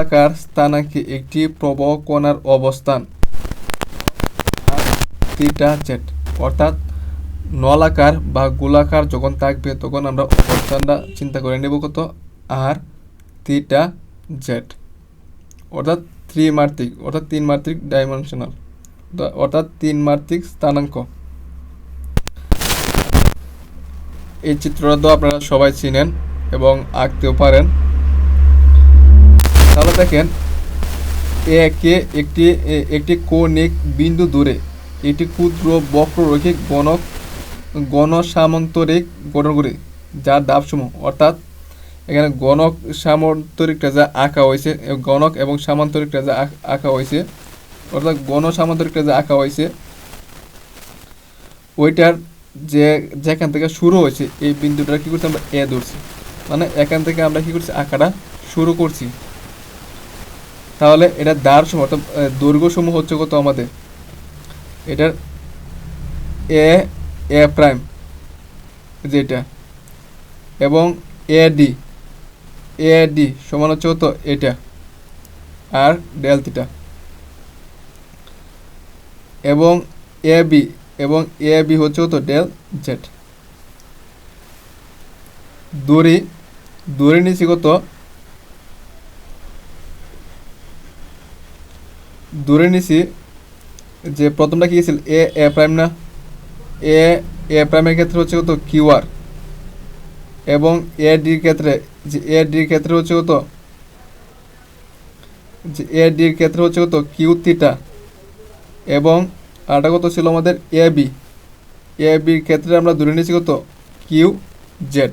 নলাকার স্থানাঙ্কে একটি প্রবাহ কণার অবস্থান? জেড অর্থাৎ নলাকার বা গোলাকার যখন থাকবে, তখন আমরা অবস্থানটা চিন্তা করে নেব কত? আর থিটা জেড অর্থাৎ ত্রিমাত্রিক, অর্থাৎ তিন মাত্রিক ডাইমেনশনাল অর্থাৎ তিন মাত্রিক স্থানাঙ্ক। এই চিত্রটা তো আপনারা সবাই চিনেন এবং আঁকতেও পারেন। তাহলে দেখেন, একে একটি একটি কৌণিক বিন্দু দূরে একটি ক্ষুদ্র বক্ররৈখিক গণক গণ সামান্তরিক গঠন করে যার দাবসমূহ অর্থাৎ, এখানে গণক সামান্তরিকটা যা আঁকা হয়েছে গণক এবং সামান্তরিকটা যা আঁকা হয়েছে, অর্থাৎ গণ যা আঁকা হয়েছে, ওইটার যে, যেখান থেকে শুরু হয়েছে, এই বিন্দুটা কী করছি আমরা, এ ধরছি। মানে এখান থেকে আমরা কী করছি, আঁকাটা শুরু করছি। তাহলে এটা দার সমূহ অর্থাৎ আহ, দৈর্ঘ্য সমূহ হচ্ছে কত আমাদের? এটার এ এ প্রাইম যেটা। এবং এ ডি এ ডি সমান হচ্ছে কত? এটা আর ডেল থিটা। এবং এ বি এবং এ বি হচ্ছে কত? Del Z. দড়ি দড়ি নিচে কত? দূরে নিছি যে প্রথমটা কি ছিল এ এ প্রাইম না? এ এ প্রাইমের ক্ষেত্রে হচ্ছে কত? কিউ আর এবং এ ডির ক্ষেত্রে, যে এ ডির ক্ষেত্রে হচ্ছে কত? যে এ ডির ক্ষেত্রে হচ্ছে কত? কিউ থিটা এবং আরটা কত ছিল আমাদের? এ বি এ বির ক্ষেত্রে আমরা ধরে নিয়েছি কত? কিউ জেড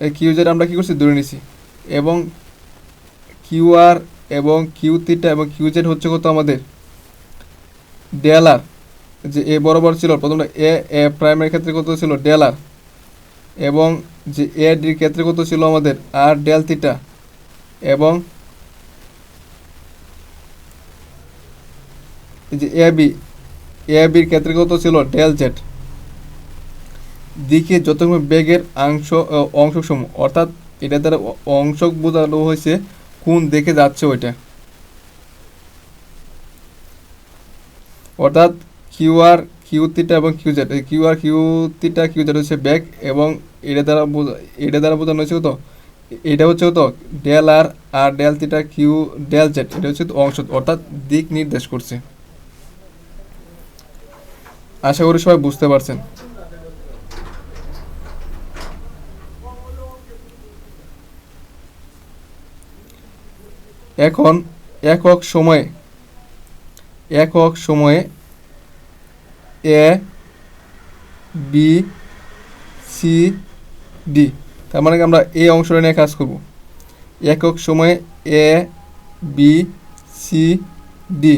এই কিউ জেড আমরা কি করছি? ধরে নিছি। এবং কিউ আর এবং কিউ থিটা এবং কিউ জেড হচ্ছে কত আমাদের? ডেল আর যে এ বরাবর ছিল প্রথমটা এ এ প্রাইমের ক্ষেত্রে কত ছিল? ডেল আর এবং যে এ ডির ক্ষেত্রে কত ছিল আমাদের? আর ডেল থিটা এবং যে এ বি এ বির ক্ষেত্রে কত ছিল? ডেল জেড দিকে যতক্ষণ বেগের অংশ অংশ সমূহ অর্থাৎ এটা দ্বারা অ- অংশক বোঝানো হয়েছে কোন দেখে যাচ্ছে ওইটা? অর্থাৎ কিউ আর কিউ থিটা এবং Q Z Q R Q theta Q Z হচ্ছে ব্যাক এবং এটা দ্বারা বোঝা- এটা দ্বারা বোঝানো হচ্ছে কত? এটা হচ্ছে কত? Del R R del theta, Q, del Z. এটা হচ্ছে অংশ, অর্থাৎ দিক নির্দেশ করছে। আশা করি সবাই বুঝতে পারছেন। এখন একক সময়ে একক সময়ে এ বি সি ডি তার মানে আমরা এই অংশটা নিয়ে কাজ করব। একক সময়ে এ বি সি ডি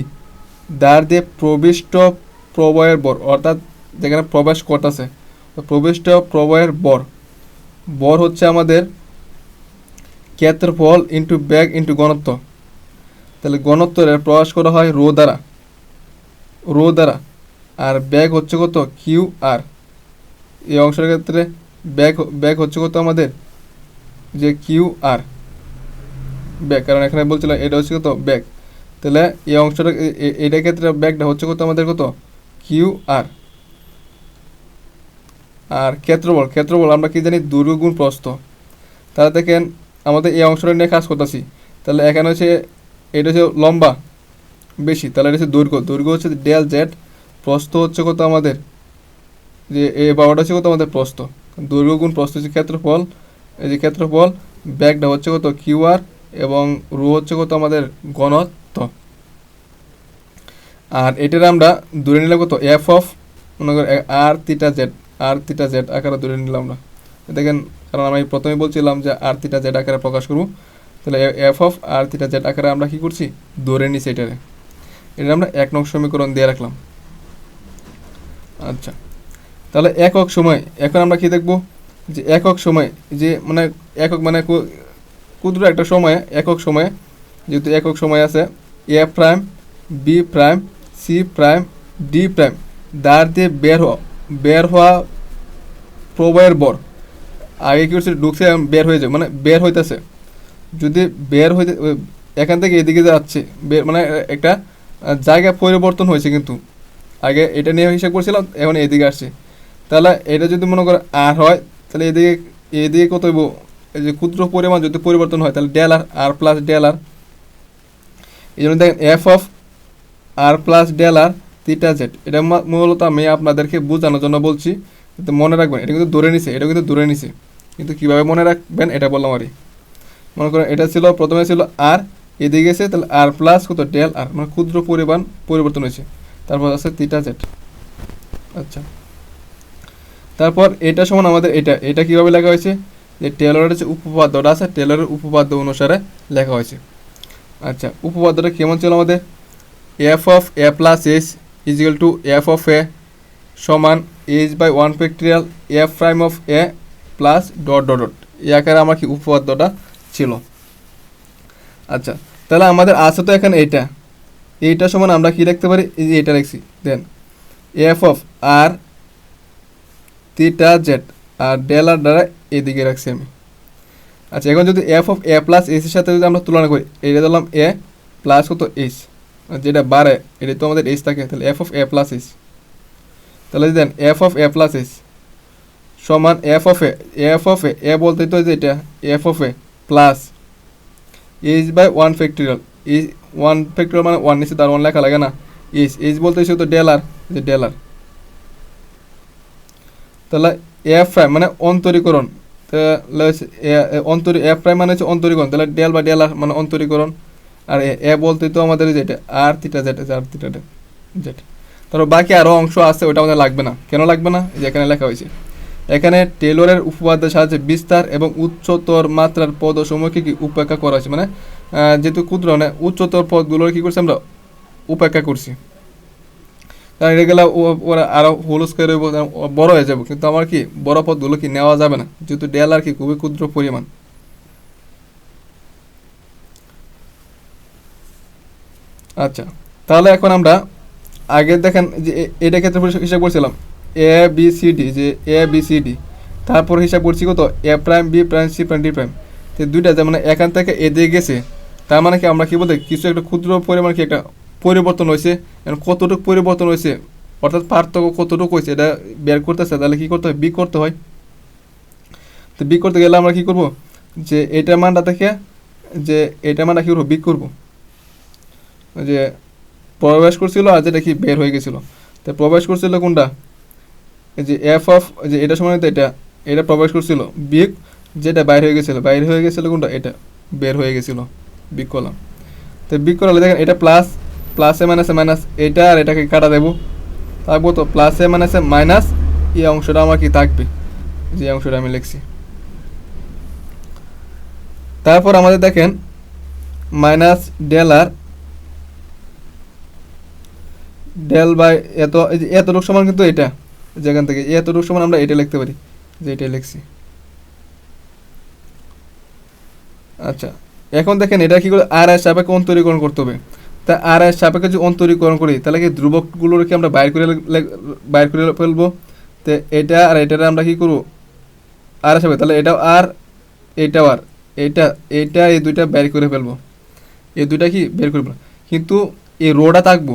দ্বার দিয়ে প্রবিষ্ট প্রবয়ের বর, অর্থাৎ যেখানে প্রবেশ করতেছে প্রবিষ্ট প্রবয়ের বর বর হচ্ছে আমাদের ক্ষেত্রফল ইন্টু ব্যাগ ইন্টু ঘনত্ব। তাহলে ঘনত্বের প্রকাশ করা হয় রো দ্বারা। রো দ্বারা। আর ব্যাগ হচ্ছে কত? Q R. এই অংশের ক্ষেত্রে ব্যাগ ব্যাগ হচ্ছে কত আমাদের? যে কিউ আর। ব্যাগ, কারণ এখানে বলছিলাম এটা হচ্ছে কত? ব্যাগ। তাহলে এই অংশটা এটার ক্ষেত্রে ব্যাগটা হচ্ছে কত আমাদের কত? কিউ আর। আর ক্ষেত্রবল ক্ষেত্রবল আমরা কি জানি? দৈর্ঘ্য গুণ প্রস্থ। তাহলে দেখেন, আমাদের এই অংশটা নিয়ে কাজ করতেছি। তাহলে এখানে হচ্ছে এটা হচ্ছে লম্বা, বেশি। তাহলে এটা হচ্ছে দৈর্ঘ্য। দৈর্ঘ্য হচ্ছে ডেল জেড, প্রস্থ হচ্ছে কত আমাদের? যে এ বারোটা হচ্ছে কত আমাদের প্রস্থ? দৈর্ঘ্য গুণ প্রস্থ হচ্ছে ক্ষেত্রফল। এই যে ক্ষেত্রফল ব্যাগটা হচ্ছে কত? কিউ আর এবং রু হচ্ছে কত আমাদের? ঘনত্ব। আর এটার আমরা দূরে নিলাম কত? এফ অফ, মনে করো আর তিটা জেড, আর তিটা জেড আকারে দূরে নিলাম আমরা। দেখেন, কারণ আমি প্রথমে বলছিলাম যে আর তিটা জেড আকারে প্রকাশ করব। তাহলে F of R theta Z আকারে আমরা কি করছি? ধরে নিছি এটারে। এটা আমরা এক নং সমীকরণ দিয়ে রাখলাম। আচ্ছা। তাহলে একক সময়, এখন আমরা কি দেখব? যে একক সময়, যে মানে একক মানে ক্ষুদ্র একটা সময়ে, একক সময়ে, যেহেতু একক সময় আছে, A prime, B prime, C prime, D prime দাঁড় দিয়ে বের হওয়া বের হওয়া প্রবাহের বর। আগে কি হচ্ছে ঢুকছে বের হয়ে যায় মানে বের হইতেছে। যদি বের ও- এখান থেকে এদিকে যাচ্ছে মানে একটা জায়গা পরিবর্তন হয়েছে কিন্তু। আগে এটা নিয়ে হিসাব করছিলাম, এখন এদিকে আসছে। তাহলে এটা যদি মনে করো আর হয়, তাহলে এদিকে এদিকে কত হইব? এই যে ক্ষুদ্র পরিমাণ যদি পরিবর্তন হয়, তাহলে del R R plus del R এই জন্য দেখেন F of R plus del R theta Z এটা মূলত আমি আপনাদেরকে বোঝানোর জন্য বলছি, কিন্তু মনে রাখবেন, এটা কিন্তু ধরে নিছে, এটা কিন্তু ধরে নিছে। কিন্তু কীভাবে মনে রাখবেন, এটা বললাম আরই মনে করেন এটা ছিল, প্রথমে ছিল আর এদিকে গেছে, তাহলে আর প্লাস কত? ডেল আর মানে ক্ষুদ্র পরিমাণ পরিবর্তন হয়েছে। তারপর আছে তিটা জেড আচ্ছা। তারপর এটা সমান আমাদের এটা এটা কীভাবে লেখা হয়েছে? যে টেলরের যে উপপাদ্যটা আছে টেলরের উপপাদ্য অনুসারে লেখা হয়েছে। আচ্ছা উপপাদ্যটা কেমন ছিল আমাদের? F of A plus S equal to F of A সমান H by one factorial F prime of A plus dot dot dot এই আকারে আমার কি উপপাদ্যটা ছিল। আচ্ছা তাহলে আমাদের আছে তো এখানে এইটা। এইটা সমান আমরা কি লিখতে পারি? এই যে এটা লিখছি, দেন। F of R theta Z R del R দ্বারা এদিকে রাখছি আমি। আচ্ছা এখন যদি এফ অফ এ প্লাস এসের সাথে যদি আমরা তুলনা করি, এটা দিলাম এ প্লাস কত এইচ যেটা বাড়ে, এটা তো আমাদের এইচ থাকে, তাহলে F of A plus H তাহলে then F of A plus H সমান F of A F of A A বলতে তো যে এটা F of A plus H by one factorial এই ওয়ান ফ্যাক্টরিয়াল মানে ওয়ান নিচে তার ওয়ান লেখা লাগে না। এইচ এইচ বলতে তো ডেলার, যে ডেলার। তাহলে এফ প্রাইম মানে অন্তরীকরণ। তাহলে অন্তরী এফ প্রাইম মানে হচ্ছে অন্তরীকরণ। তাহলে ডেল বা ডেলার মানে অন্তরীকরণ। আর এ- বলতে তো আমাদের যেটা R theta Z R theta Z তারপর বাকি আরও অংশ আছে, ওটা আমাদের লাগবে না। কেন লাগবে না? যে এখানে লেখা হয়েছে। এখানে টেলরের উপপাদ্যের সাহায্যে বিস্তার এবং উচ্চতর মাত্রার পদ পদসমূহকে কি উপেক্ষা করা হয়েছে? মানে যেহেতু ক্ষুদ্র মানে উচ্চতর পদগুলোর কি করছি আমরা? উপেক্ষা করছি। কারণ এটা গেলে ওরা আরও হইবো, কারণ বড় হয়ে যাবে। কিন্তু আমার কি বড় পদগুলো কি নেওয়া যাবে না? যেহেতু ডেল আর কি খুবই ক্ষুদ্র পরিমাণ। আচ্ছা তাহলে এখন আমরা আগে দেখেন যে এটা ক্ষেত্রে হিসাব করছিলাম। এ বি সি ডি যে এ বি সি ডি তারপর হিসাব করছি কত? A prime B prime C prime D prime তো দুইটা যে মানে এখান থেকে এদিকে গেছে, তার মানে কি আমরা কি বলতে, কিছু একটা ক্ষুদ্র পরিমাণ কি একটা পরিবর্তন হয়েছে কতটুকু পরিবর্তন হয়েছে, অর্থাৎ পার্থক্য কতটুকু হয়েছে, এটা বের করতেছে, তাহলে কি করতে হয়? বি করতে হয়। তো বি করতে গেলে আমরা কি করব? যে এটা মানটা থেকে, যে এটা মানটা কি করব? বি করব। যে প্রবেশ করছিল আর যেটা কি বের হয়ে গেছিল। তো প্রবেশ করছিল কোনটা? যে এফ অফ যে এটা সময় এটা এটা প্রবেশ করছিল বিগ যেটা বাইর হয়ে গেছিল, বাইর হয়ে গেছিল কোনটা? এটা, বের হয়ে গেছিল বিগ করলাম। তো বিগ করালে দেখেন এটা প্লাস প্লাসে মাইনাসে মাইনাস এটা আর এটাকে কাটা দেবো। থাকব তো প্লাসে মাইনাসে মাইনাস এই অংশটা আমার কি থাকবে? যে অংশটা আমি লিখছি। তারপর আমাদের দেখেন minus del r del by এত এতটুকু সমান কিন্তু এটা। যেখান থেকে এত এতটুকু সমান আমরা এটা লিখতে পারি, যে এটা লিখছি। আচ্ছা এখন দেখেন এটা কি করে আর এর সাপেক্ষে অন্তরীকরণ করতে হবে। তা আর এর সাপেক্ষে যদি অন্তরীকরণ করি, তাহলে কি ধ্রুবকগুলোর কি আমরা বাইর করে বাইর করে ফেলব? তো এটা আর এটা আমরা কি করব? আর এর তাহলে এটাও আর এটাও আর এটা এটা এই দুইটা বের করে ফেলব। এই দুইটা কি? বের করে ফেলব। কিন্তু এই রোটা থাকব।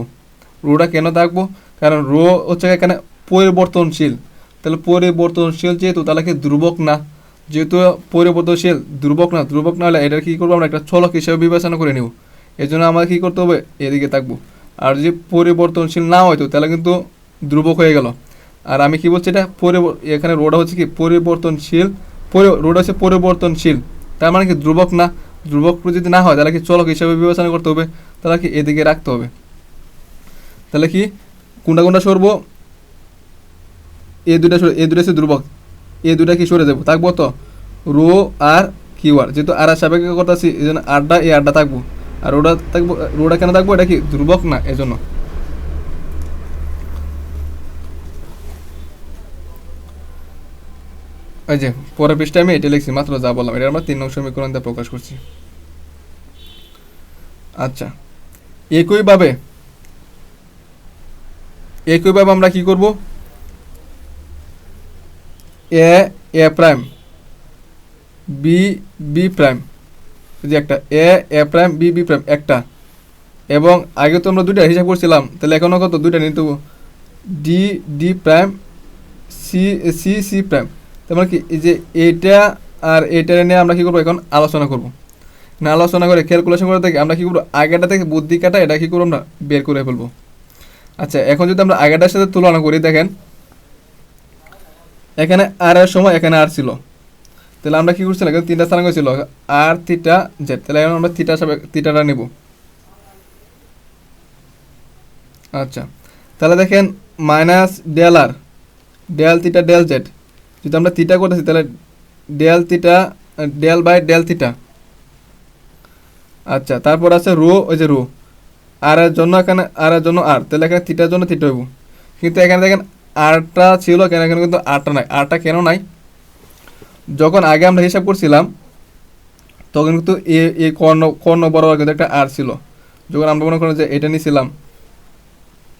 রোটা কেন থাকব? কারণ রো হচ্ছে এখানে পরিবর্তনশীল। তাহলে পরিবর্তনশীল যেহেতু, তাহলে কি ধ্রুবক না? যেহেতু পরিবর্তনশীল, ধ্রুবক না ধ্রুবক না হলে এটা কী করব আমরা? একটা চলক হিসেবে বিবেচনা করে নেব। এই জন্য আমাদের কী করতে হবে? এদিকে থাকব। আর যদি পরিবর্তনশীল না হয়তো, তাহলে কিন্তু ধ্রুবক হয়ে গেল। আর আমি কি বলছি এটা? এখানে রোডা হচ্ছে কি? পরিবর্তনশীল। পরি- রোড হচ্ছে পরিবর্তনশীল। তার মানে কি ধ্রুবক না? ধ্রুবক যদি না হয়, তাহলে কি চলক হিসাবে বিবেচনা করতে হবে? তাহলে কি এদিকে রাখতে হবে? তাহলে কি? কোনটা কোনটা সরবো? এ দুটা সরে এ দুটা হচ্ছে ধ্রুবক। এ দুটা কি সরে যাব? থাকব তো? Rho, r, q, r. যেহেতু আর আর কথা আছি এই জন্য আড্ডা এই আড্ডা থাকব। আর ওটা থাকব, রোটা কেন থাকব? এটা কি ধ্রুবক না? এজন্য এই যে, পরের পৃষ্ঠায় আমি এটা লিখছি, মাত্র যা বললাম। এটা আমরা তিন নং সমীকরণ দিয়ে প্রকাশ করছি। আচ্ছা। একইভাবে একইভাবে আমরা কি করব? A A prime B B prime যে একটা A A prime B B prime একটা। এবং আগে তো আমরা দুইটা হিসাব করছিলাম, তাহলে এখনও কত? দুইটা নিতে D D prime C C C prime তার মানে কি? যে এইটা আর এইটা নিয়ে আমরা কী করব এখন? আলোচনা করব। না, আলোচনা করে ক্যালকুলেশন করে থেকে আমরা কী করব? আগেরটা থেকে বুদ্ধি কাটা এটা কী করব আমরা? বের করে ফেলব। আচ্ছা এখন যদি আমরা আগেরটার সাথে তুলনা করি, দেখেন এখানে আর এর সময় এখানে আর ছিল। তাহলে আমরা কী করছিলাম? এখানে তিনটা স্থানাঙ্ক ছিল। R, theta, z. তাহলে এখন আমরা থিটা হিসাবে থিটাটা নেব। আচ্ছা। তাহলে দেখেন, minus del r. Del theta, del z. যদি আমরা থিটা করতেছি, তাহলে del theta, del by del theta. আচ্ছা তারপর আছে রো, ওই যে রো। আর এর জন্য এখানে আর এর জন্য আর। তাহলে এখানে থিটার জন্য থিটা হইব। কিন্তু এখানে দেখেন আরটা ছিল কেন, এখানে কিন্তু আরটা নাই। আরটা কেন নাই? যখন আগে আমরা হিসাব করছিলাম, তখন কিন্তু এ এ কর্ণ কর্ণ বরাবর কিন্তু একটা আর ছিল। যখন আমরা মনে করেন যে এটা নিয়েছিলাম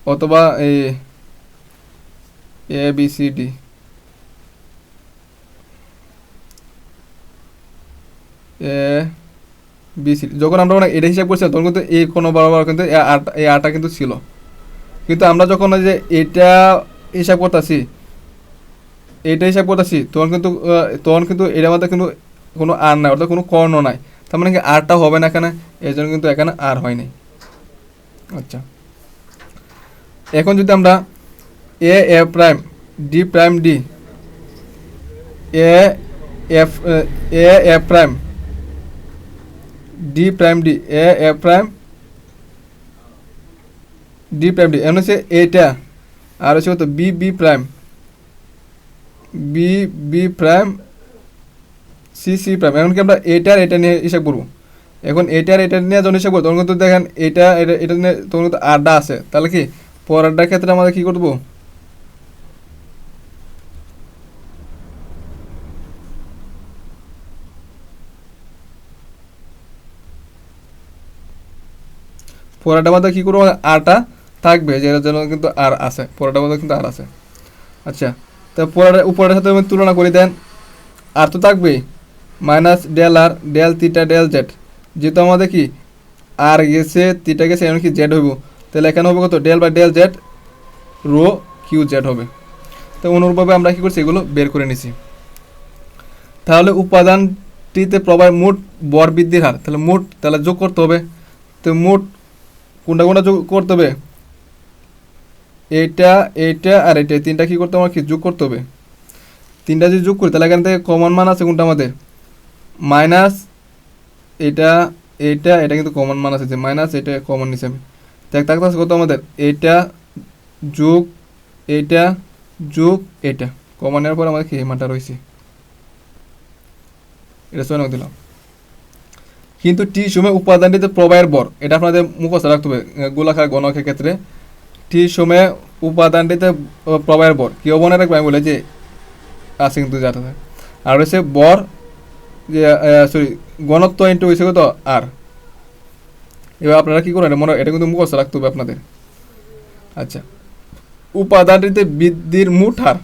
অথবা এই A, B, C, D. A, B, C যখন আমরা মানে এটা হিসাব করছিলাম, তখন কিন্তু এই কোনো বরাবর কিন্তু এই আটটা এই আটটা কিন্তু ছিল। কিন্তু আমরা যখন যে এটা হিসাব করতেছি। এটা হিসাব করতেছি, তখন কিন্তু তখন কিন্তু এটার মধ্যে কিন্তু কোনো আর নাই, অর্থাৎ কোনো কর্ণ নাই। তার মানে কি আরটা হবে না এখানে? এই জন্য কিন্তু এখানে আর হয় নাই। আচ্ছা। এখন যদি আমরা A A prime, D prime, D, A, F, A A prime, D prime, D, A A prime, D prime, D, এমন হচ্ছে এইটা। আর হচ্ছে কত? B B prime B B prime C C prime এমনকি আমরা এটার এটা নিয়ে হিসাব করব? এখন এটার এটা নিয়ে যখন হিসাব করব, তখন কিন্তু দেখেন এটা এটা এটা নিয়ে তখন কিন্তু আড্ডা আছে। তাহলে কি? পরেরটার ক্ষেত্রে আমাদের কী করব? পরেরটা মধ্যে কী করব? আরটা থাকবে, যেটার জন্য কিন্তু আর আছে পরেরটার মধ্যে কিন্তু আর আছে। আচ্ছা তো পরের উপরের সাথে তুলনা করি, দেন আর তো থাকবেই, minus del r, del theta del z. যেহেতু আমাদের কি, আর গেছে তিটা গেছে, এমনকি জেড হইব। তাহলে এখানে হবে কত? ডেল বা del z, rho q z হবে। তো অনুরূপভাবে আমরা কী করছি, এগুলো বের করে নিছি। তাহলে উপাদানটিতে প্রবাহ মোট বর বৃদ্ধির হার, তাহলে মোট, তাহলে যোগ করতে হবে। তো মোট, কোনটা কোনটা যোগ করতে হবে? এইটা এইটা আর এটা তিনটা কী করতে হবে? আমার কি যোগ করতে হবে। তিনটা যদি যোগ করি তাহলে এখান থেকে কমন মান আছে কোনটা আমাদের? মাইনাস এটা এইটা এটা কিন্তু কমন মান আছে যে মাইনাস এটা কমন নিছে আমি। দেখ আছে কত আমাদের? এইটা যোগ এইটা যোগ এটা কমনের পর আমাদের কি? মানটা রয়েছে। এটা ছয় দিলাম। কিন্তু টি সময় উপাদানটিতে প্রবাহের বর। এটা আপনাদের মুখস্থ রাখতে হবে। আহ, গোলাকার গণকের ক্ষেত্রে। টি সময়ে উপাদানটিতে প্রবাহের বর। কি মনে রাখবে আমি বলে যে আছে কিন্তু যাতে আর হচ্ছে বর, যে সরি গণত্ব ইন্টু হয়েছে কত? আর এবার আপনারা কী করেন মনে, এটা কিন্তু মুখস্থ রাখতে হবে আপনাদের। আচ্ছা। উপাদানটিতে বৃদ্ধির মোট হার।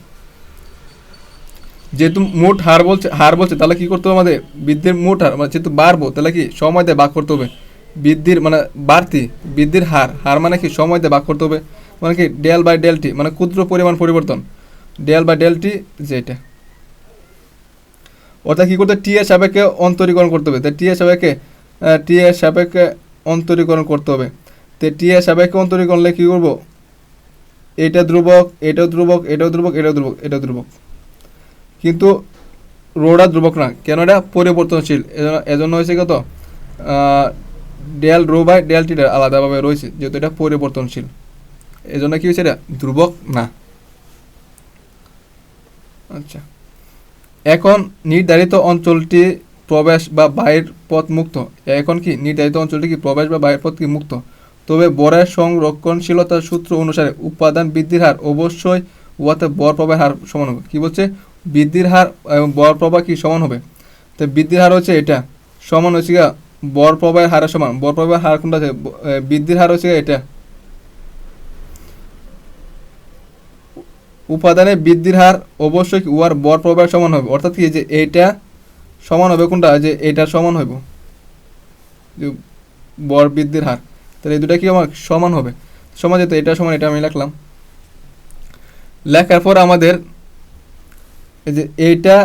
যেহেতু মোট হার বলছে হার বলছে, তাহলে কী করতে হবে আমাদের? বৃদ্ধির মোট হার মানে যেহেতু বাড়বো, তাহলে কি সময় দিয়ে করতে হবে? বৃদ্ধির মানে বাড়তি, বৃদ্ধির হার। হার মানে কি? সময় দিয়ে করতে হবে। মানে কি ডেল বাই ডেল টি মানে ক্ষুদ্র পরিমাণ পরিবর্তন। ডেল বাই ডেল টি যেটা অর্থাৎ কী করতে টি এর সাপেক্ষে অন্তরীকরণ করতে হবে। তো টি এর সাপেক্ষে টি এর সাপেক্ষে অন্তরীকরণ করতে হবে। তো টি এর সাপেক্ষে অন্তরীকরণ করলে কী করব? এটা ধ্রুবক, এটাও ধ্রুবক এটাও ধ্রুবক এটাও ধ্রুবক এটাও ধ্রুবক। কিন্তু রোডা ধ্রুবক না, কেন এটা? পরিবর্তনশীল। এজন্য হয়েছে কত? Del rho by del theta আলাদাভাবে রয়েছে, যেহেতু এটা পরিবর্তনশীল। এজন্য কি হয়েছে ধ্রুবক? না। আচ্ছা। এখন নির্ধারিত অঞ্চলটি প্রবেশ বা বাইরের পথ মুক্ত। এখন কি নির্ধারিত অঞ্চলটি কি প্রবেশ বা বাইরের পথ কি মুক্ত? তবে বরের সংরক্ষণশীলতার সূত্র অনুসারে উপাদান বৃদ্ধির হার অবশ্যই উহাতে বর প্রবাহের হার সমান হবে। কি বলছে? বৃদ্ধির হার এবং বর প্রবাহ কি সমান হবে? তো বৃদ্ধির হার হচ্ছে এটা। সমান হচ্ছে গিয়া বর প্রবাহের হারের সমান। বর প্রবাহের হার কোনটা আছে? বৃদ্ধির হার হচ্ছে এটা। উপাদানের বৃদ্ধির হার অবশ্যই উহার বর প্রবাহের সমান হবে। অর্থাৎ কি, যে এইটা সমান হবে কোনটা? যে এইটার সমান হইব। যে বর বৃদ্ধির হার। তাহলে এই দুটা কি আমার সমান হবে? সমান যেতে এটা সমান, এটা আমি লিখলাম। লেখার পর আমাদের এই যে এইটা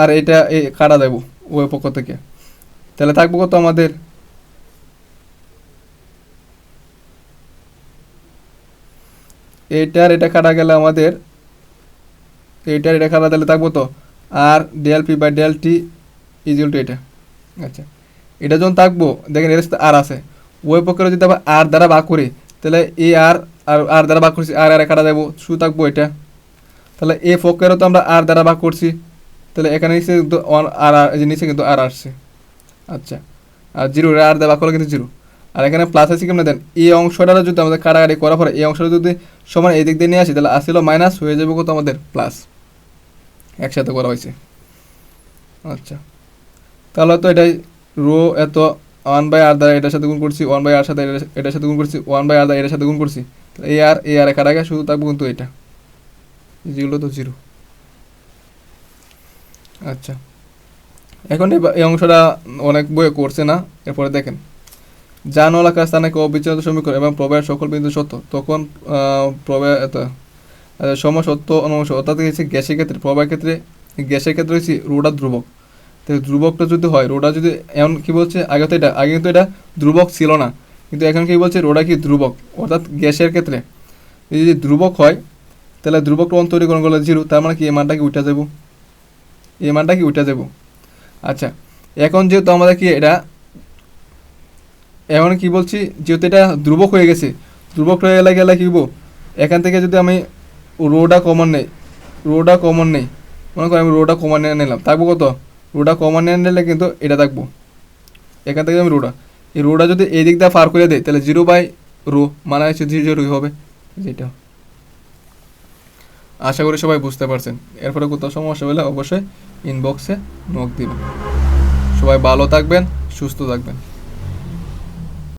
আর এটা এই কাটা দেবো ওই পক্ষ থেকে। তাহলে থাকব কত আমাদের? এইটার এটা কাটা গেলে আমাদের এইটার এটা কাটা তাহলে থাকব তো? আর del p by del t equal to এটা আচ্ছা এটা যখন থাকব, দেখেন এর আর আছে। ওই পক্ষে যদি আবার আর দ্বারা ভাগ করি, তাহলে এ আর আর আর দ্বারা ভাগ করছি আর আর কাটা দেবো শু থাকব এটা। তাহলে এ পক্ষেরও তো আমরা আর দ্বারা ভাগ করছি, তাহলে এখানে নিচে কিন্তু আর আর নিচে কিন্তু আর আসছে। আচ্ছা আর জিরো আর ভাগ করলে কিন্তু জিরো। আর এখানে প্লাস আছে কেমন দেন এই অংশটা যদি আমাদের কাটাকাটি করার পরে, এই অংশটা যদি সমান এই দিক দিয়ে নিয়ে আসি, তাহলে আসছিল মাইনাস হয়ে যাবে কত আমাদের প্লাস একসাথে করা হয়েছে। আচ্ছা। তাহলে তো এটাই রো এত ওয়ান বাই আর দ্বারা এটার সাথে গুণ করছি ওয়ান বাই আর সাথে এটার- সাথে গুণ করছি ওয়ান বাই আর দ্বারা এটার সাথে গুণ করছি। তাহলে এই আর এ আর কাটা গেছে শুধু থাকব কিন্তু এটা। যেগুলো তো জিরো আচ্ছা। এখন এই অংশটা অনেক বইয়ে করছে না, এরপরে দেখেন। জানওয়ালা কাজ স্থানে অবিচ্ছেদ্য সমীকরণ এবং প্রবাহের সকল বিন্দু সত্য, তখন প্রবাহ এত সম সত্য অনংশ অর্থাৎ হচ্ছে গ্যাসের ক্ষেত্রে, প্রবাহের ক্ষেত্রে গ্যাসের ক্ষেত্রে হচ্ছে রোডা ধ্রুবক। তো ধ্রুবকটা যদি হয়, রোডা যদি এমন কি বলছে? আগে তো এটা, আগে কিন্তু এটা ধ্রুবক ছিল না। কিন্তু এখন কি বলছে? রোডা কি ধ্রুবক, অর্থাৎ গ্যাসের ক্ষেত্রে। যদি ধ্রুবক হয়, তাহলে ধ্রুবক রূপান্তরীকরণ করলে জিরো, তার মানে কি এই মানটা কি উঠে যাব? এই মানটা কি উঠে যাব? আচ্ছা এখন যেহেতু আমাদের কি এটা, এখন কি বলছি? যেহেতু এটা ধ্রুবক হয়ে গেছে, ধ্রুবক হয়ে গেলে গেলে কি এখান থেকে যদি আমি রোডা কমন নেই, রোডা কমন নেই। মনে করি আমি রোডা কমন নিয়ে নিলাম। থাকব কত? রোডা কমন নিয়ে নিলে কিন্তু এটা থাকব। এখান থেকে আমি রোডা। এই রোডা যদি এই দিক দিয়ে পার করে দেয়, তাহলে জিরো বাই রো মানে হচ্ছে জিরো হবে? যেটা। আশা করি সবাই বুঝতে পারছেন। এরপরে কোথাও সমস্যা হলে অবশ্যই ইনবক্সে নক দিবেন। সবাই ভালো থাকবেন, সুস্থ থাকবেন।